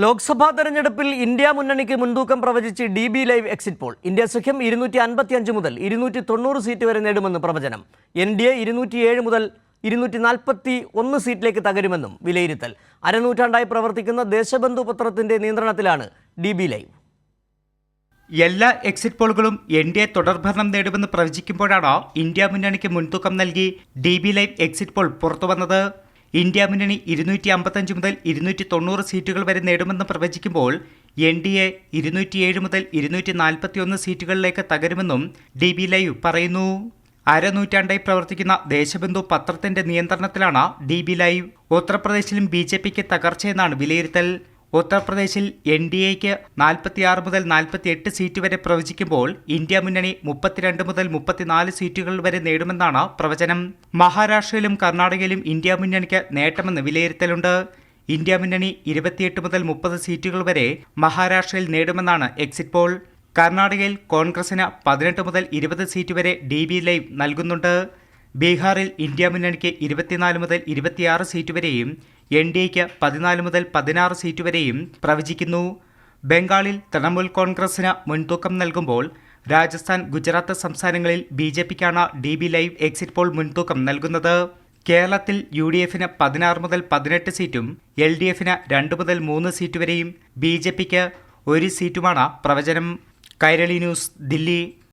ലോക്സഭാ തെരഞ്ഞെടുപ്പിൽ ഇന്ത്യ മുന്നണിക്ക് മുൻതൂക്കം പ്രവചിച്ച് D B live exit poll. India സഖ്യം ഇരുന്നൂറ്റി അൻപത്തി അഞ്ച് മുതൽ ഇരുന്നൂറ്റി തൊണ്ണൂറ് സീറ്റ് വരെ നേടുമെന്ന് പ്രവചനം. എൻ ഡി എ ഇരുന്നൂറ്റിയേഴ് മുതൽ ഇരുന്നൂറ്റി നാൽപ്പത്തി ഒന്ന് സീറ്റിലേക്ക് തകരുമെന്നും വിലയിരുത്തൽ. അരനൂറ്റാണ്ടായി പ്രവർത്തിക്കുന്ന ദേശബന്ധു പത്രത്തിന്റെ നിയന്ത്രണത്തിലാണ് ഡി ബി ലൈവ്. എല്ലാ എക്സിറ്റ് പോളുകളും എൻ ഡി എ തുടർഭരണം നേടുമെന്ന് പ്രവചിക്കുമ്പോഴാണ് ഇന്ത്യ മുന്നണിക്ക് മുൻതൂക്കം നൽകി D B live exit poll പുറത്തുവന്നത്. ഇന്ത്യ മുന്നണി ഇരുന്നൂറ്റി അമ്പത്തഞ്ച് മുതൽ ഇരുന്നൂറ്റി തൊണ്ണൂറ് സീറ്റുകൾ വരെ നേടുമെന്ന് പ്രവചിക്കുമ്പോൾ എൻ ഡി എ ഇരുന്നൂറ്റിയേഴ് മുതൽ ഇരുന്നൂറ്റി നാൽപ്പത്തിയൊന്ന് സീറ്റുകളിലേക്ക് തകരുമെന്നും ഡി ബി ലൈവ് പറയുന്നു. അരനൂറ്റാണ്ടായി പ്രവർത്തിക്കുന്ന ദേശബന്ധു പത്രത്തിന്റെ നിയന്ത്രണത്തിലാണ് ഡി ബി ലൈവ് ഉത്തർപ്രദേശിലും ബി ജെ പിക്ക് തകർച്ചയെന്നാണ് വിലയിരുത്തൽ. ഉത്തർപ്രദേശിൽ എൻ ഡി എക്ക് നാൽപ്പത്തിയാറ് മുതൽ നാൽപ്പത്തിയെട്ട് സീറ്റ് വരെ പ്രവചിക്കുമ്പോൾ ഇന്ത്യ മുന്നണി മുപ്പത്തിരണ്ട് മുതൽ മുപ്പത്തിനാല് സീറ്റുകൾ വരെ നേടുമെന്നാണ് പ്രവചനം. മഹാരാഷ്ട്രയിലും കർണാടകയിലും ഇന്ത്യ മുന്നണിക്ക് നേട്ടമെന്ന് വിലയിരുത്തലുണ്ട്. ഇന്ത്യ മുന്നണി ഇരുപത്തിയെട്ട് മുതൽ മുപ്പത് സീറ്റുകൾ വരെ മഹാരാഷ്ട്രയിൽ നേടുമെന്നാണ് എക്സിറ്റ് പോൾ. കർണാടകയിൽ കോൺഗ്രസിന് പതിനെട്ട് മുതൽ ഇരുപത് സീറ്റ് വരെ ഡി ബി ലൈവ് നൽകുന്നുണ്ട്. ബീഹാറിൽ ഇന്ത്യ മുന്നണിക്ക് ഇരുപത്തിനാല് മുതൽ ഇരുപത്തിയാറ് സീറ്റ് വരെയും എൻ ഡി എക്ക് പതിനാല് മുതൽ പതിനാറ് സീറ്റ് വരെയും പ്രവചിക്കുന്നു. ബംഗാളിൽ തൃണമൂൽ കോൺഗ്രസിന് മുൻതൂക്കം നൽകുമ്പോൾ രാജസ്ഥാൻ ഗുജറാത്ത് സംസ്ഥാനങ്ങളിൽ B J പിക്കാണ് D B live exit poll മുൻതൂക്കം നൽകുന്നത്. കേരളത്തിൽ യു ഡി എഫിന് പതിനാറ് മുതൽ പതിനെട്ട് സീറ്റും എൽ ഡി എഫിന് രണ്ട് മുതൽ മൂന്ന് സീറ്റ് വരെയും ബി ജെ പിക്ക് ഒരു സീറ്റുമാണ് പ്രവചനം. കൈരളി ന്യൂസ് ദില്ലി.